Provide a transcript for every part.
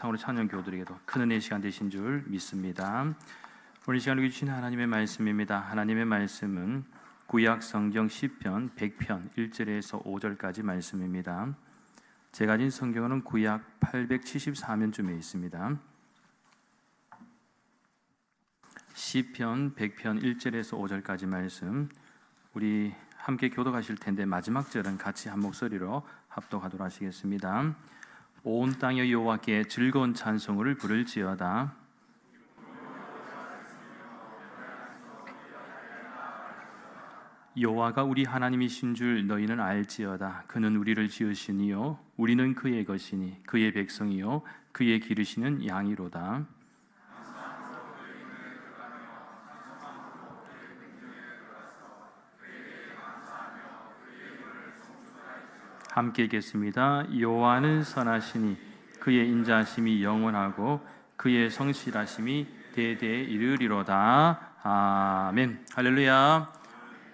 상으로 찬양 교우들에게도 큰 은혜의 시간 되신 줄 믿습니다. 오늘 이 시간을 주신 하나님의 말씀입니다. 하나님의 말씀은 구약 성경 시편 100편 1절에서 5절까지 말씀입니다. 제가 가진 성경은 구약 874면쯤에 있습니다. 시편 100편 1절에서 5절까지 말씀 우리 함께 교독하실 텐데 마지막 절은 같이 한 목소리로 합독하도록 하시겠습니다. 온 땅의 여호와께 즐거운 찬송을 부를지어다. 여호와가 우리 하나님이신 줄 너희는 알지어다. 그는 우리를 지으시니요 우리는 그의 것이니 그의 백성이요 그의 기르시는 양이로다. 함께 읽겠습니다. 여호와는 선하시니 그의 인자심이 영원하고 그의 성실하심이 대대에 이르리로다. 아멘. 할렐루야.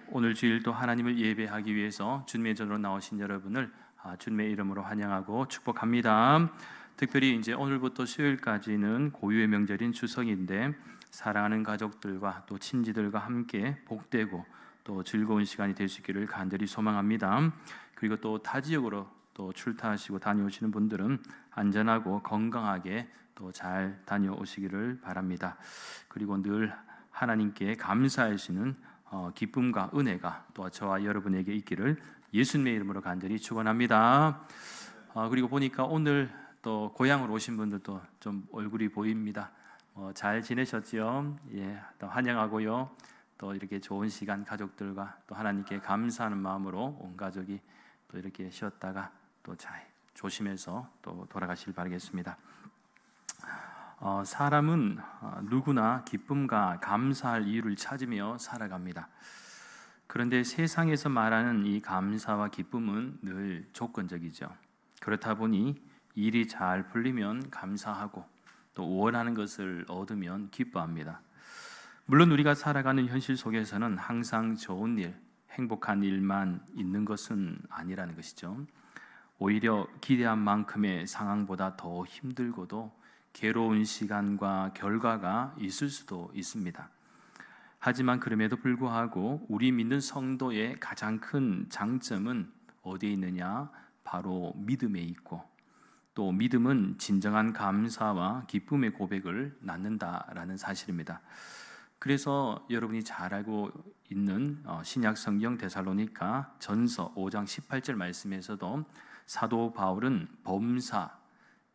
오늘 주일도 하나님을 예배하기 위해서 주님의 전으로 나오신 여러분을 아, 주님의 이름으로 환영하고 축복합니다. 특별히 이제 오늘부터 수요일까지는 고유의 명절인 추석인데 사랑하는 가족들과 또 친지들과 함께 복되고 또 즐거운 시간이 될 수 있기를 간절히 소망합니다. 그리고 또 타 지역으로 또 출타하시고 다녀오시는 분들은 안전하고 건강하게 또 잘 다녀오시기를 바랍니다. 그리고 늘 하나님께 감사하시는 어, 기쁨과 은혜가 또 저와 여러분에게 있기를 예수님의 이름으로 간절히 축원합니다. 어, 그리고 보니까 오늘 또 고향으로 오신 분들도 좀 얼굴이 보입니다. 어, 잘 지내셨지요? 예, 또 환영하고요. 또 이렇게 좋은 시간 가족들과 또 하나님께 감사하는 마음으로 온 가족이 또 이렇게 쉬었다가 또 잘 조심해서 또 돌아가실 바라겠습니다. 어, 사람은 어, 누구나 기쁨과 감사할 이유를 찾으며 살아갑니다. 그런데 세상에서 말하는 이 감사와 기쁨은 늘 조건적이죠. 그렇다 보니 일이 잘 풀리면 감사하고 또 원하는 것을 얻으면 기뻐합니다. 물론 우리가 살아가는 현실 속에서는 항상 좋은 일, 행복한 일만 있는 것은 아니라는 것이죠. 오히려 기대한 만큼의 상황보다 더 힘들고도 괴로운 시간과 결과가 있을 수도 있습니다. 하지만 그럼에도 불구하고 우리 믿는 성도의 가장 큰 장점은 어디에 있느냐? 바로 믿음에 있고 또 믿음은 진정한 감사와 기쁨의 고백을 낳는다라는 사실입니다. 그래서 여러분이 잘 알고 있는 어, 신약 성경 데살로니가 전서 5장 18절 말씀에서도 사도 바울은 범사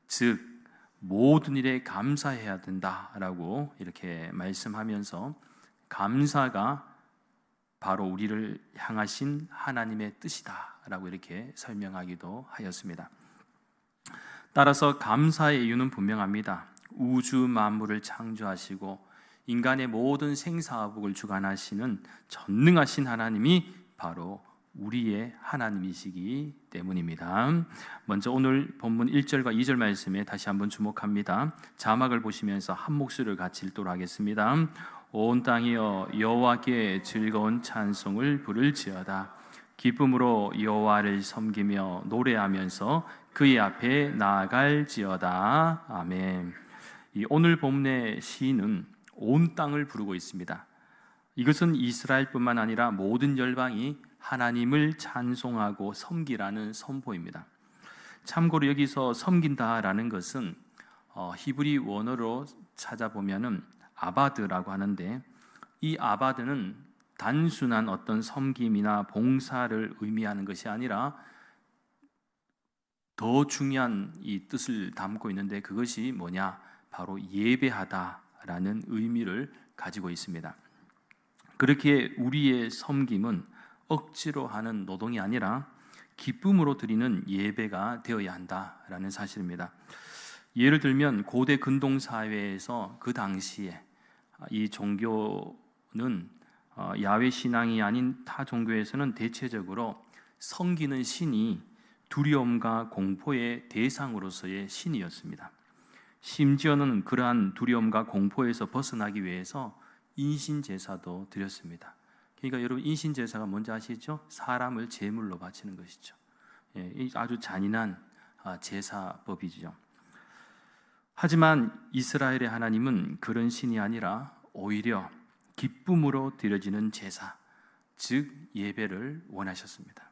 즉 모든 일에 감사해야 된다라고 이렇게 말씀하면서 감사가 바로 우리를 향하신 하나님의 뜻이다라고 이렇게 설명하기도 하였습니다. 따라서 감사의 이유는 분명합니다. 우주 만물을 창조하시고 인간의 모든 생사복을 주관하시는 전능하신 하나님이 바로 우리의 하나님이시기 때문입니다. 먼저 오늘 본문 1절과 2절 말씀에 다시 한번 주목합니다. 자막을 보시면서 한 목소리를 같이 읽도록 하겠습니다. 온 땅이여 여호와께 즐거운 찬송을 부를지어다. 기쁨으로 여호와를 섬기며 노래하면서 그의 앞에 나아갈지어다. 아멘. 이 오늘 본문의 시인은 온 땅을 부르고 있습니다. 이것은 이스라엘뿐만 아니라 모든 열방이 하나님을 찬송하고 섬기라는 선포입니다. 참고로 여기서 섬긴다라는 것은 어, 히브리 원어로 찾아보면은 아바드라고 하는데 이 아바드는 단순한 어떤 섬김이나 봉사를 의미하는 것이 아니라 더 중요한 이 뜻을 담고 있는데 그것이 뭐냐? 바로 예배하다 라는 의미를 가지고 있습니다. 그렇게 우리의 섬김은 억지로 하는 노동이 아니라 기쁨으로 드리는 예배가 되어야 한다라는 사실입니다. 예를 들면 고대 근동 사회에서 그 당시에 이 종교는 어, 야외 신앙이 아닌 타 종교에서는 대체적으로 섬기는 신이 두려움과 공포의 대상으로서의 신이었습니다. 심지어는 그러한 두려움과 공포에서 벗어나기 위해서 인신 제사도 드렸습니다. 그러니까 여러분 인신 제사가 뭔지 아시죠? 사람을 제물로 바치는 것이죠. 예, 아주 잔인한 아, 제사법이죠. 하지만 이스라엘의 하나님은 그런 신이 아니라 오히려 기쁨으로 드려지는 제사, 즉 예배를 원하셨습니다.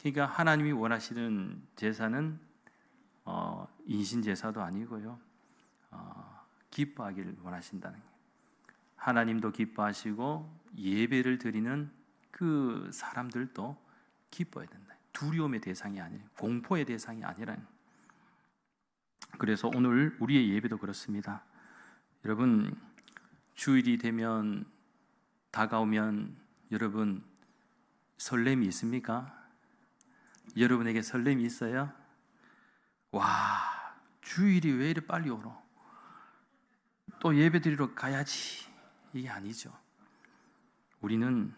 그러니까 하나님이 원하시는 제사는 어, 인신 제사도 아니고요, 어, 기뻐하기를 원하신다는 거예요. 하나님도 기뻐하시고 예배를 드리는 그 사람들도 기뻐해야 된다. 두려움의 대상이 아니에요. 공포의 대상이 아니라. 그래서 오늘 우리의 예배도 그렇습니다. 여러분 주일이 되면 다가오면 여러분 설렘이 있습니까? 여러분에게 설렘이 있어요? 와, 주일이 왜 이리 빨리 오노? 또 예배 드리러 가야지. 이게 아니죠. 우리는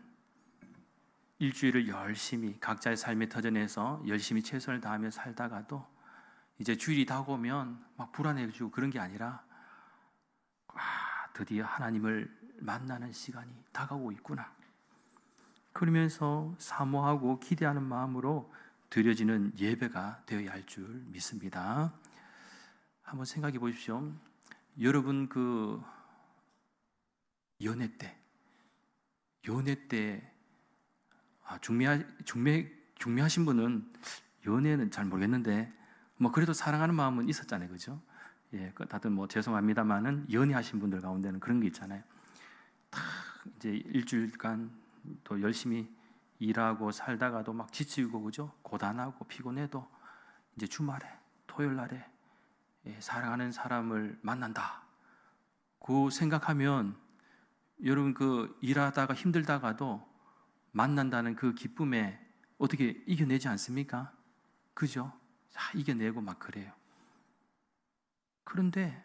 일주일을 열심히 각자의 삶의 터전에서 열심히 최선을 다하며 살다가도 이제 주일이 다가오면 막 불안해지고 그런 게 아니라 아, 드디어 하나님을 만나는 시간이 다가오고 있구나. 그러면서 사모하고 기대하는 마음으로 드려지는 예배가 되어야 할 줄 믿습니다. 한번 생각해 보십시오. 여러분 그 연애 때, 연애 때 아, 중매 중매 중매하신 분은 연애는 잘 모르겠는데 뭐 그래도 사랑하는 마음은 있었잖아요, 그죠? 예, 그 다들 뭐 죄송합니다만은 연애하신 분들 가운데는 그런 게 있잖아요. 다 이제 일주일간 또 열심히 일하고 살다가도 막 지치고 그죠? 고단하고 피곤해도 이제 주말에 토요일 날에 예, 사랑하는 사람을 만난다. 그 생각하면 여러분 그 일하다가 힘들다가도 만난다는 그 기쁨에 어떻게 이겨내지 않습니까? 그죠? 다 이겨내고 막 그래요. 그런데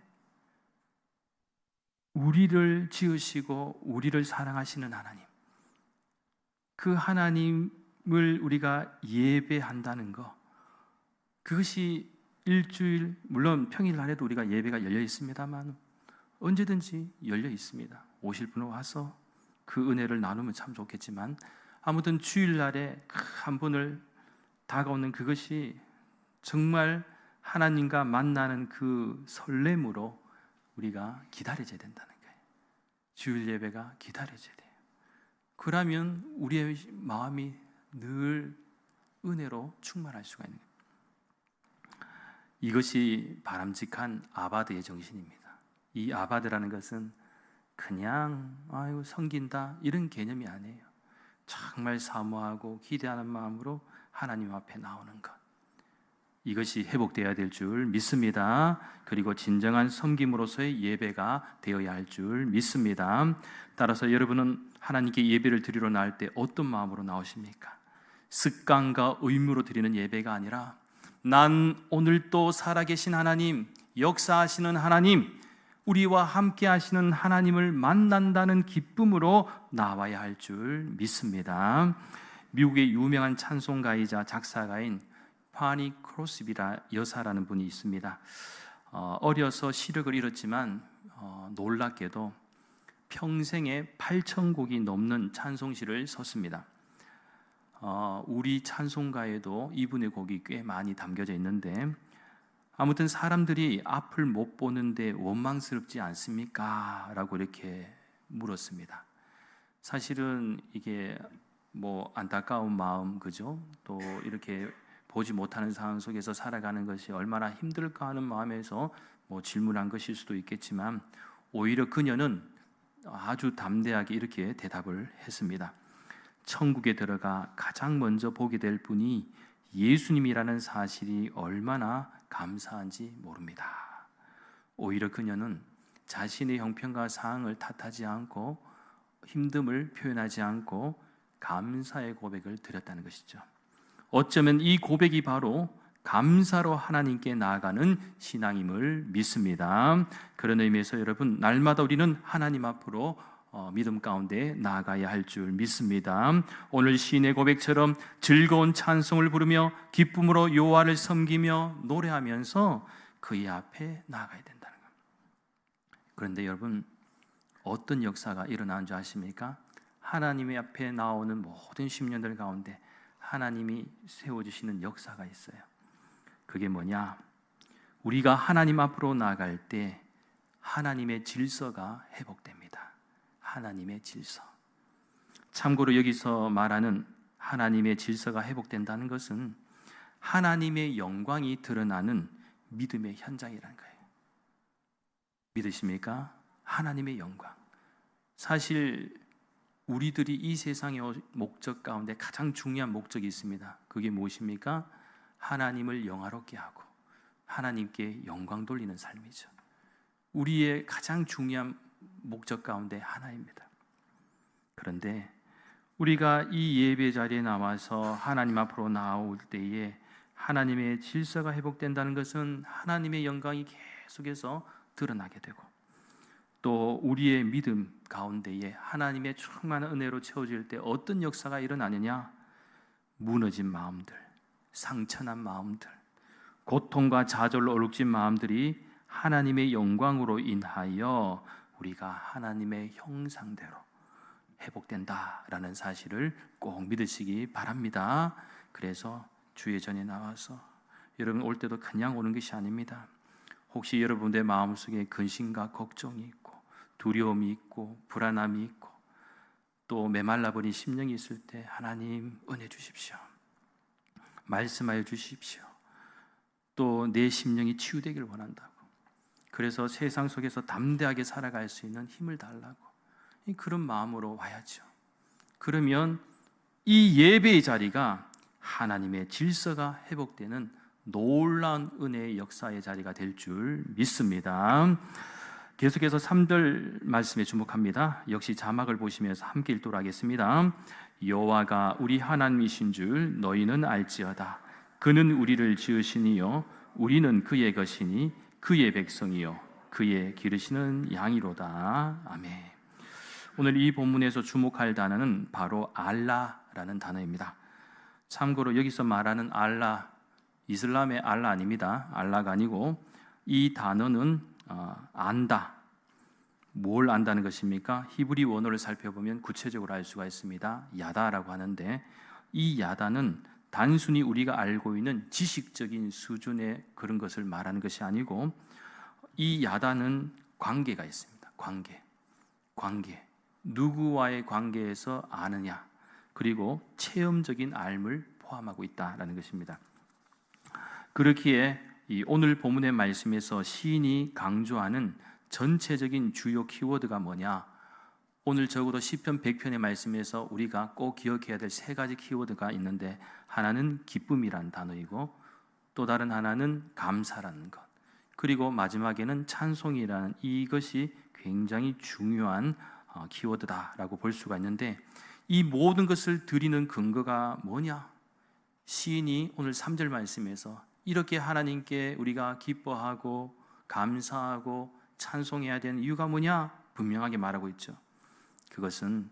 우리를 지으시고 우리를 사랑하시는 하나님, 그 하나님을 우리가 예배한다는 거, 그것이 일주일, 물론 평일 날에도 우리가 예배가 열려 있습니다만, 언제든지 열려 있습니다. 오실 분은 와서 그 은혜를 나누면 참 좋겠지만, 아무튼 주일 날에 한 분을 다가오는 그것이 정말 하나님과 만나는 그 설렘으로 우리가 기다려져야 된다는 거예요. 주일 예배가 기다려져야 돼요. 그러면 우리의 마음이 늘 은혜로 충만할 수가 있는 거예요. 이것이 바람직한 아바드의 정신입니다. 이 아바드라는 것은 그냥 아유 섬긴다 이런 개념이 아니에요. 정말 사모하고 기대하는 마음으로 하나님 앞에 나오는 것. 이것이 회복되어야 될 줄 믿습니다. 그리고 진정한 섬김으로서의 예배가 되어야 할 줄 믿습니다. 따라서 여러분은 하나님께 예배를 드리러 나올 때 어떤 마음으로 나오십니까? 습관과 의무로 드리는 예배가 아니라 난 오늘 또 살아계신 하나님, 역사하시는 하나님, 우리와 함께 하시는 하나님을 만난다는 기쁨으로 나와야 할 줄 믿습니다. 미국의 유명한 찬송가이자 작사가인 파니 크로스비라 여사라는 분이 있습니다. 어, 어려서 시력을 잃었지만 어, 놀랍게도 평생에 8천 곡이 넘는 찬송시를 썼습니다. 어, 우리 찬송가에도 이분의 곡이 꽤 많이 담겨져 있는데 아무튼 사람들이 앞을 못 보는데 원망스럽지 않습니까? 라고 이렇게 물었습니다. 사실은 이게 뭐 안타까운 마음 그죠? 또 이렇게 보지 못하는 상황 속에서 살아가는 것이 얼마나 힘들까 하는 마음에서 뭐 질문한 것일 수도 있겠지만 오히려 그녀는 아주 담대하게 이렇게 대답을 했습니다. 천국에 들어가 가장 먼저 보게 될 분이 예수님이라는 사실이 얼마나 감사한지 모릅니다. 오히려 그녀는 자신의 형편과 상황을 탓하지 않고 힘듦을 표현하지 않고 감사의 고백을 드렸다는 것이죠. 어쩌면 이 고백이 바로 감사로 하나님께 나아가는 신앙임을 믿습니다. 그런 의미에서 여러분 날마다 우리는 하나님 앞으로 어, 믿음 가운데 나아가야 할 줄 믿습니다. 오늘 시인의 고백처럼 즐거운 찬송을 부르며 기쁨으로 요하를 섬기며 노래하면서 그의 앞에 나아가야 된다는 겁니다. 그런데 여러분 어떤 역사가 일어나는 줄 아십니까? 하나님의 앞에 나오는 모든 십년들 가운데 하나님이 세워주시는 역사가 있어요. 그게 뭐냐? 우리가 하나님 앞으로 나갈 때 하나님의 질서가 회복됩니다. 하나님의 질서. 참고로 여기서 말하는 하나님의 질서가 회복된다는 것은 하나님의 영광이 드러나는 믿음의 현장이라는 거예요. 믿으십니까? 하나님의 영광. 사실 우리들이 이 세상의 목적 가운데 가장 중요한 목적이 있습니다. 그게 무엇입니까? 하나님을 영화롭게 하고 하나님께 영광 돌리는 삶이죠. 우리의 가장 중요한 목적 가운데 하나입니다. 그런데 우리가 이 예배 자리에 나와서 하나님 앞으로 나올 때에 하나님의 질서가 회복된다는 것은 하나님의 영광이 계속해서 드러나게 되고 또 우리의 믿음 가운데에 하나님의 충만한 은혜로 채워질 때 어떤 역사가 일어나느냐? 무너진 마음들, 상처난 마음들, 고통과 좌절로 얼룩진 마음들이 하나님의 영광으로 인하여 우리가 하나님의 형상대로 회복된다라는 사실을 꼭 믿으시기 바랍니다. 그래서 주의 전에 나와서 여러분 올 때도 그냥 오는 것이 아닙니다. 혹시 여러분의 마음속에 근심과 걱정이 있고 두려움이 있고 불안함이 있고 또 메말라 버린 심령이 있을 때 하나님 은혜 주십시오. 말씀하여 주십시오. 또 내 심령이 치유되기를 원한다고. 그래서 세상 속에서 담대하게 살아갈 수 있는 힘을 달라고. 그런 마음으로 와야죠. 그러면 이 예배의 자리가 하나님의 질서가 회복되는 놀라운 은혜의 역사의 자리가 될 줄 믿습니다. 계속해서 3절 말씀에 주목합니다. 역시 자막을 보시면서 함께 읽도록 하겠습니다. 여호와가 우리 하나님이신 줄 너희는 알지어다. 그는 우리를 지으시니요 우리는 그의 것이니 그의 백성이요 그의 기르시는 양이로다. 아멘. 오늘 이 본문에서 주목할 단어는 바로 알라라는 단어입니다. 참고로 여기서 말하는 알라 이슬람의 알라 아닙니다. 알라가 아니고 이 단어는 어, 안다. 뭘 안다는 것입니까? 히브리 원어를 살펴보면 구체적으로 알 수가 있습니다. 야다라고 하는데 이 야다는 단순히 우리가 알고 있는 지식적인 수준의 그런 것을 말하는 것이 아니고 이 야다는 관계가 있습니다. 관계. 관계. 누구와의 관계에서 아느냐. 그리고 체험적인 알을 포함하고 있다라는 것입니다. 그렇기에 오늘 본문의 말씀에서 시인이 강조하는 전체적인 주요 키워드가 뭐냐? 오늘 적어도 시편 100편의 말씀에서 우리가 꼭 기억해야 될 세 가지 키워드가 있는데 하나는 기쁨이란 단어이고 또 다른 하나는 감사라는 것. 그리고 마지막에는 찬송이라는 이것이 굉장히 중요한 어, 키워드다라고 볼 수가 있는데 이 모든 것을 드리는 근거가 뭐냐? 시인이 오늘 3절 말씀에서 이렇게 하나님께 우리가 기뻐하고 감사하고 찬송해야 되는 이유가 뭐냐? 분명하게 말하고 있죠. 그것은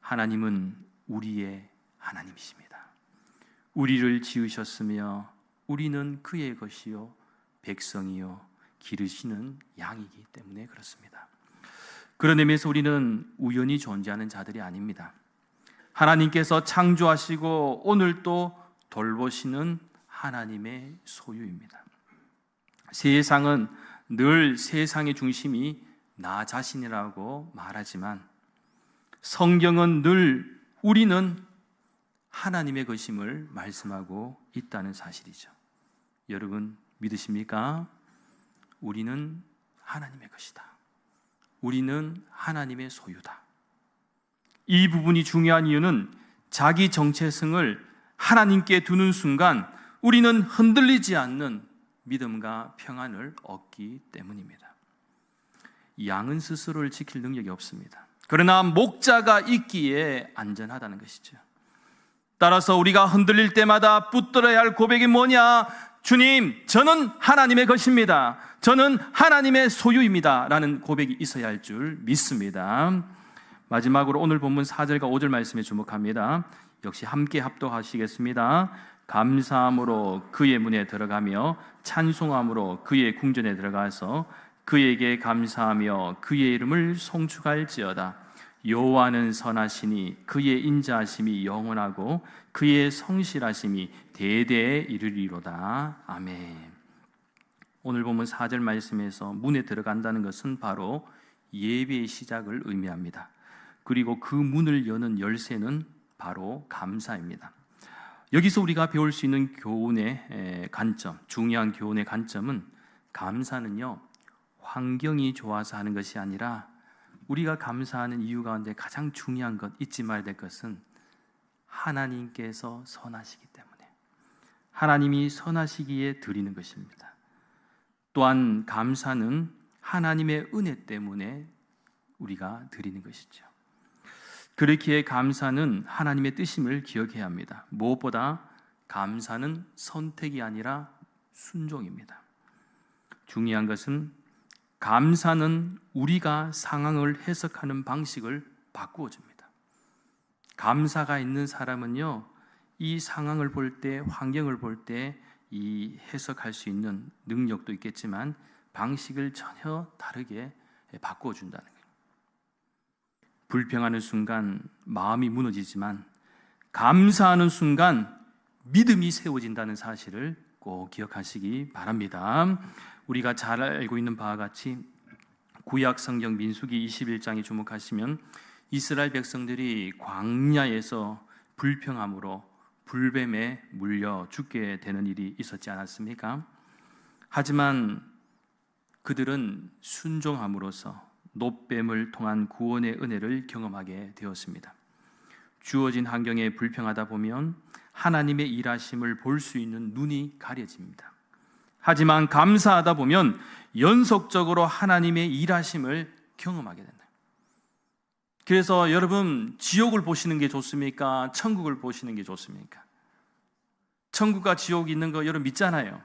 하나님은 우리의 하나님이십니다. 우리를 지으셨으며 우리는 그의 것이요 백성이요 기르시는 양이기 때문에 그렇습니다. 그런 의미에서 우리는 우연히 존재하는 자들이 아닙니다. 하나님께서 창조하시고 오늘 또 돌보시는 하나님의 소유입니다. 세상은 늘 세상의 중심이 나 자신이라고 말하지만 성경은 늘 우리는 하나님의 것임을 말씀하고 있다는 사실이죠. 여러분 믿으십니까? 우리는 하나님의 것이다. 우리는 하나님의 소유다. 이 부분이 중요한 이유는 자기 정체성을 하나님께 두는 순간 우리는 흔들리지 않는 믿음과 평안을 얻기 때문입니다. 양은 스스로를 지킬 능력이 없습니다. 그러나 목자가 있기에 안전하다는 것이죠. 따라서 우리가 흔들릴 때마다 붙들어야 할 고백이 뭐냐? 주님, 저는 하나님의 것입니다. 저는 하나님의 소유입니다. 라는 고백이 있어야 할 줄 믿습니다. 마지막으로 오늘 본문 4절과 5절 말씀에 주목합니다. 역시 함께 합독하시겠습니다. 감사함으로 그의 문에 들어가며 찬송함으로 그의 궁전에 들어가서 그에게 감사하며 그의 이름을 송축할지어다. 여호와는 선하시니 그의 인자하심이 영원하고 그의 성실하심이 대대에 이르리로다. 아멘. 오늘 보면 4절 말씀에서 문에 들어간다는 것은 바로 예배의 시작을 의미합니다. 그리고 그 문을 여는 열쇠는 바로 감사입니다. 여기서 우리가 배울 수 있는 교훈의 관점, 중요한 교훈의 관점은 감사는요, 환경이 좋아서 하는 것이 아니라 우리가 감사하는 이유 가운데 가장 중요한 것, 잊지 말아야 될 것은 하나님께서 선하시기 때문에 하나님이 선하시기에 드리는 것입니다. 또한 감사는 하나님의 은혜 때문에 우리가 드리는 것이죠. 그렇기에 감사는 하나님의 뜻임을 기억해야 합니다. 무엇보다 감사는 선택이 아니라 순종입니다. 중요한 것은 감사는 우리가 상황을 해석하는 방식을 바꾸어 줍니다. 감사가 있는 사람은요, 이 상황을 볼 때, 환경을 볼 때 이 해석할 수 있는 능력도 있겠지만 방식을 전혀 다르게 바꾸어 준다는 거예요. 불평하는 순간 마음이 무너지지만 감사하는 순간 믿음이 세워진다는 사실을 꼭 기억하시기 바랍니다. 우리가 잘 알고 있는 바와 같이 구약 성경 민수기 21장에 주목하시면 이스라엘 백성들이 광야에서 불평함으로 불뱀에 물려 죽게 되는 일이 있었지 않았습니까? 하지만 그들은 순종함으로써 노뱀을 통한 구원의 은혜를 경험하게 되었습니다. 주어진 환경에 불평하다 보면 하나님의 일하심을 볼 수 있는 눈이 가려집니다. 하지만 감사하다 보면 연속적으로 하나님의 일하심을 경험하게 된다. 그래서 여러분 지옥을 보시는 게 좋습니까? 천국을 보시는 게 좋습니까? 천국과 지옥이 있는 거 여러분 믿잖아요.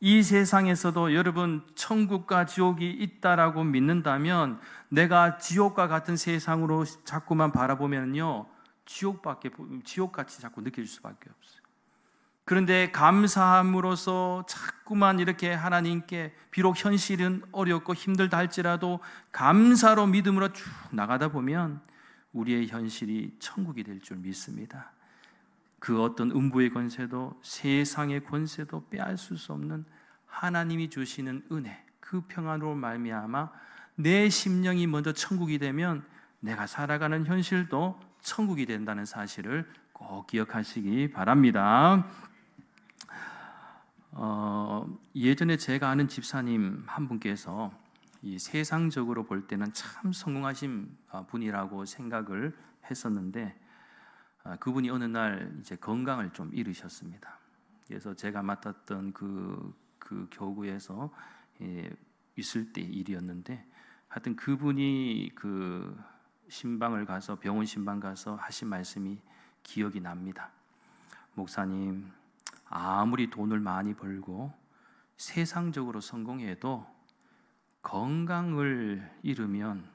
이 세상에서도 여러분 천국과 지옥이 있다라고 믿는다면 내가 지옥과 같은 세상으로 자꾸만 바라보면요 지옥밖에 지옥같이 자꾸 느낄 수밖에 없어요. 그런데 감사함으로써 자꾸만 이렇게 하나님께 비록 현실은 어렵고 힘들다 할지라도 감사로 믿음으로 쭉 나가다 보면 우리의 현실이 천국이 될 줄 믿습니다. 그 어떤 음부의 권세도 세상의 권세도 빼앗을 수 없는 하나님이 주시는 은혜, 그 평안으로 말미암아 내 심령이 먼저 천국이 되면 내가 살아가는 현실도 천국이 된다는 사실을 꼭 기억하시기 바랍니다. 어, 예전에 제가 아는 집사님 한 분께서 이 세상적으로 볼 때는 참 성공하신 어, 분이라고 생각을 했었는데 어, 그분이 어느 날 이제 건강을 좀 잃으셨습니다. 그래서 제가 맡았던 그, 그 교구에서 예, 있을 때 일이었는데 하여튼 그분이 그 신방을 가서 병원 신방 가서 하신 말씀이 기억이 납니다. 목사님 아무리 돈을 많이 벌고 세상적으로 성공해도 건강을 잃으면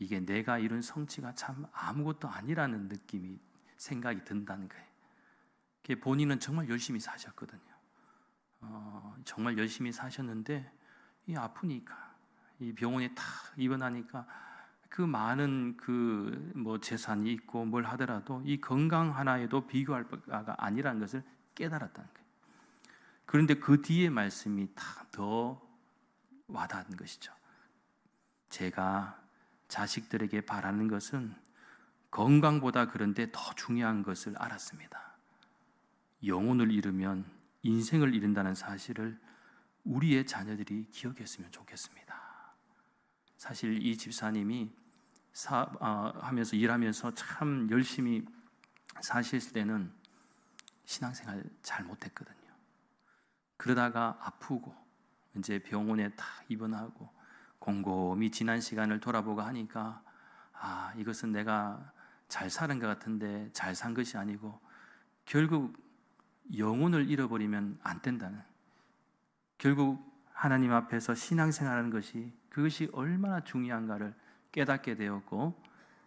이게 내가 이룬 성취가 참 아무것도 아니라는 느낌이 생각이 든다는 거예요. 본인은 정말 열심히 사셨거든요. 어, 정말 열심히 사셨는데 이 아프니까 이 병원에 탁 입원하니까 그 많은 그 뭐 재산이 있고 뭘 하더라도 이 건강 하나에도 비교할 바가 아니라는 것을 깨달았다는 거예요. 그런데 그 뒤에 말씀이 다 더 와닿는 것이죠. 제가 자식들에게 바라는 것은 건강보다 그런데 더 중요한 것을 알았습니다. 영혼을 잃으면 인생을 잃는다는 사실을 우리의 자녀들이 기억했으면 좋겠습니다. 사실 이 집사님이 사, 어, 하면서 일하면서 참 열심히 사실 때는 신앙생활 잘 못했거든요. 그러다가 아프고 이제 병원에 다 입원하고 곰곰이 지난 시간을 돌아보고 하니까 아 이것은 내가 잘 사는 것 같은데 잘 산 것이 아니고 결국 영혼을 잃어버리면 안 된다는 결국 하나님 앞에서 신앙생활하는 것이 그것이 얼마나 중요한가를 깨닫게 되었고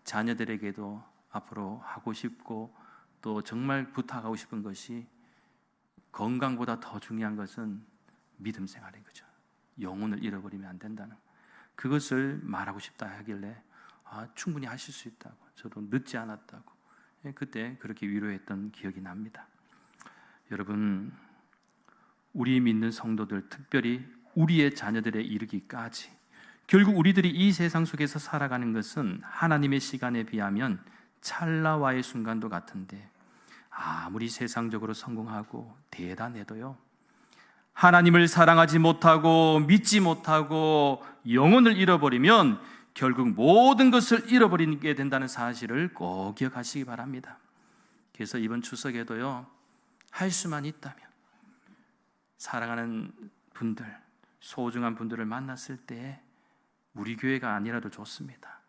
자녀들에게도 앞으로 하고 싶고 또 정말 부탁하고 싶은 것이 건강보다 더 중요한 것은 믿음 생활인 거죠. 영혼을 잃어버리면 안 된다는 그것을 말하고 싶다 하길래 아, 충분히 하실 수 있다고 저도 늦지 않았다고 예, 그때 그렇게 위로했던 기억이 납니다. 여러분 우리 믿는 성도들, 특별히 우리의 자녀들에 이르기까지 결국 우리들이 이 세상 속에서 살아가는 것은 하나님의 시간에 비하면 찰나와의 순간도 같은데 아무리 세상적으로 성공하고 대단해도요. 하나님을 사랑하지 못하고 믿지 못하고 영혼을 잃어버리면 결국 모든 것을 잃어버리게 된다는 사실을 꼭 기억하시기 바랍니다. 그래서 이번 추석에도요, 할 수만 있다면, 사랑하는 분들, 소중한 분들을 만났을 때, 우리 교회가 아니라도 좋습니다.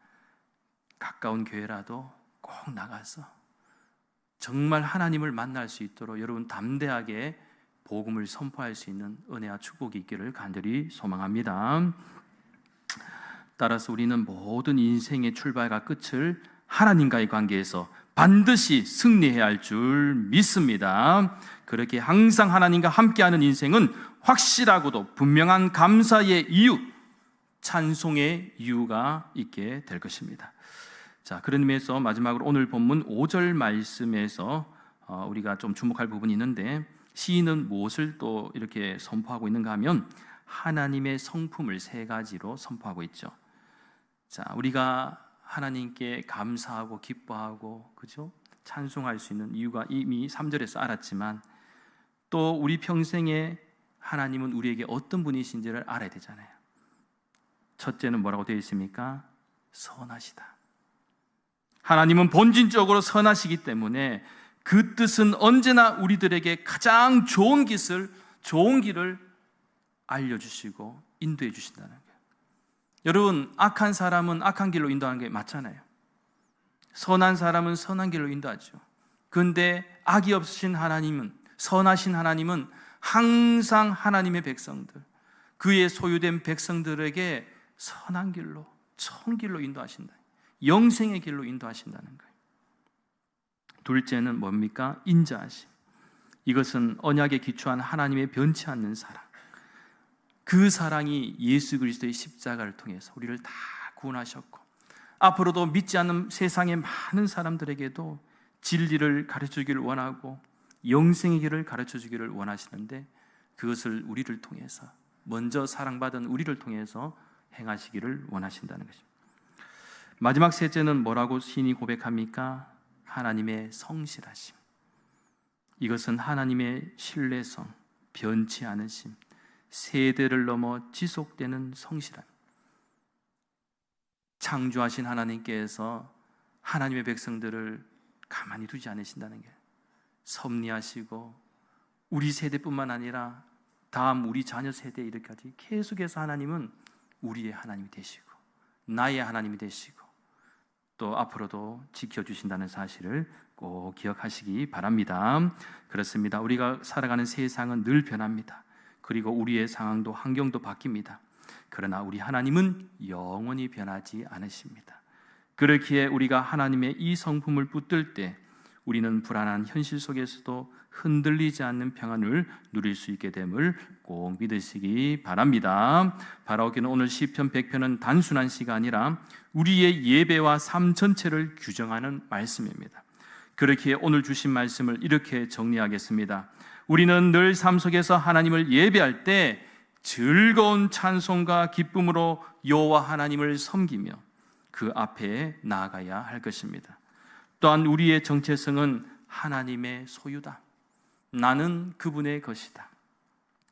가까운 교회라도 꼭 나가서 정말 하나님을 만날 수 있도록 여러분 담대하게 복음을 선포할 수 있는 은혜와 축복이 있기를 간절히 소망합니다. 따라서 우리는 모든 인생의 출발과 끝을 하나님과의 관계에서 반드시 승리해야 할 줄 믿습니다. 그렇게 항상 하나님과 함께하는 인생은 확실하고도 분명한 감사의 이유, 찬송의 이유가 있게 될 것입니다. 자, 그런 의미에서 마지막으로 오늘 본문 5절 말씀에서 어, 우리가 좀 주목할 부분이 있는데 시인은 무엇을 또 이렇게 선포하고 있는가 하면 하나님의 성품을 세 가지로 선포하고 있죠. 자, 우리가 하나님께 감사하고 기뻐하고 그죠? 찬송할 수 있는 이유가 이미 3절에서 알았지만 또 우리 평생에 하나님은 우리에게 어떤 분이신지를 알아야 되잖아요. 첫째는 뭐라고 되어 있습니까? 선하시다. 하나님은 본질적으로 선하시기 때문에 그 뜻은 언제나 우리들에게 가장 좋은 길을 좋은 길을 알려주시고 인도해 주신다는 거예요. 여러분 악한 사람은 악한 길로 인도하는 게 맞잖아요. 선한 사람은 선한 길로 인도하죠. 그런데 악이 없으신 하나님은 선하신 하나님은 항상 하나님의 백성들 그의 소유된 백성들에게 선한 길로 천 길로 인도하신다. 영생의 길로 인도하신다는 거예요. 둘째는 뭡니까? 인자하심. 이것은 언약에 기초한 하나님의 변치 않는 사랑. 그 사랑이 예수 그리스도의 십자가를 통해서 우리를 다 구원하셨고 앞으로도 믿지 않는 세상의 많은 사람들에게도 진리를 가르쳐 주기를 원하고 영생의 길을 가르쳐 주기를 원하시는데 그것을 우리를 통해서 먼저 사랑받은 우리를 통해서 행하시기를 원하신다는 것입니다. 마지막 셋째는 뭐라고 신이 고백합니까? 하나님의 성실하심. 이것은 하나님의 신뢰성, 변치 않으심, 세대를 넘어 지속되는 성실함. 창조하신 하나님께서 하나님의 백성들을 가만히 두지 않으신다는 게 섭리하시고 우리 세대뿐만 아니라 다음 우리 자녀 세대 이렇게까지 계속해서 하나님은 우리의 하나님이 되시고 나의 하나님이 되시고 또 앞으로도 지켜주신다는 사실을 꼭 기억하시기 바랍니다. 그렇습니다. 우리가 살아가는 세상은 늘 변합니다. 그리고 우리의 상황도 환경도 바뀝니다. 그러나 우리 하나님은 영원히 변하지 않으십니다. 그렇기에 우리가 하나님의 이 성품을 붙들 때 우리는 불안한 현실 속에서도 흔들리지 않는 평안을 누릴 수 있게 됨을 꼭 믿으시기 바랍니다. 바라오기는 오늘 시편 100편은 단순한 시가 아니라 우리의 예배와 삶 전체를 규정하는 말씀입니다. 그렇기에 오늘 주신 말씀을 이렇게 정리하겠습니다. 우리는 늘 삶 속에서 하나님을 예배할 때 즐거운 찬송과 기쁨으로 여호와 하나님을 섬기며 그 앞에 나아가야 할 것입니다. 또한 우리의 정체성은 하나님의 소유다. 나는 그분의 것이다.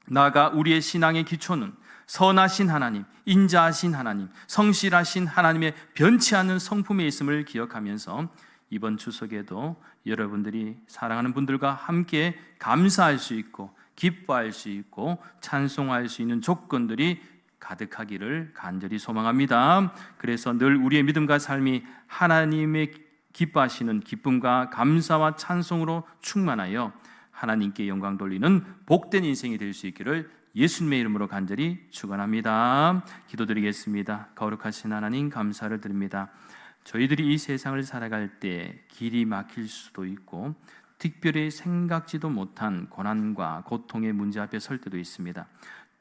나가 우리의 신앙의 기초는 선하신 하나님, 인자하신 하나님, 성실하신 하나님의 변치 않는 성품에 있음을 기억하면서 이번 추석에도 여러분들이 사랑하는 분들과 함께 감사할 수 있고 기뻐할 수 있고 찬송할 수 있는 조건들이 가득하기를 간절히 소망합니다. 그래서 늘 우리의 믿음과 삶이 하나님의 기뻐하시는 기쁨과 감사와 찬송으로 충만하여 하나님께 영광 돌리는 복된 인생이 될 수 있기를 예수님의 이름으로 간절히 축원합니다. 기도드리겠습니다. 거룩하신 하나님 감사를 드립니다. 저희들이 이 세상을 살아갈 때 길이 막힐 수도 있고 특별히 생각지도 못한 고난과 고통의 문제 앞에 설 때도 있습니다.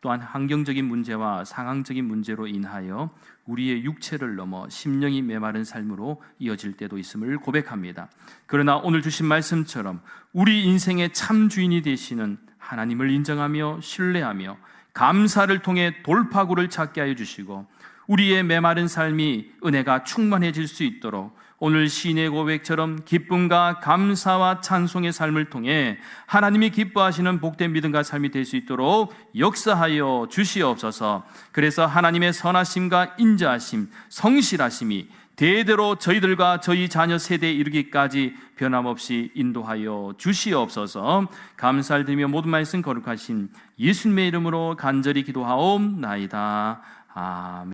또한 환경적인 문제와 상황적인 문제로 인하여 우리의 육체를 넘어 심령이 메마른 삶으로 이어질 때도 있음을 고백합니다. 그러나 오늘 주신 말씀처럼 우리 인생의 참 주인이 되시는 하나님을 인정하며 신뢰하며 감사를 통해 돌파구를 찾게 하여 주시고 우리의 메마른 삶이 은혜가 충만해질 수 있도록 오늘 시인의 고백처럼 기쁨과 감사와 찬송의 삶을 통해 하나님이 기뻐하시는 복된 믿음과 삶이 될 수 있도록 역사하여 주시옵소서. 그래서 하나님의 선하심과 인자하심, 성실하심이 대대로 저희들과 저희 자녀 세대에 이르기까지 변함없이 인도하여 주시옵소서. 감사를 드리며 모든 말씀 거룩하신 예수님의 이름으로 간절히 기도하옵나이다. 아멘.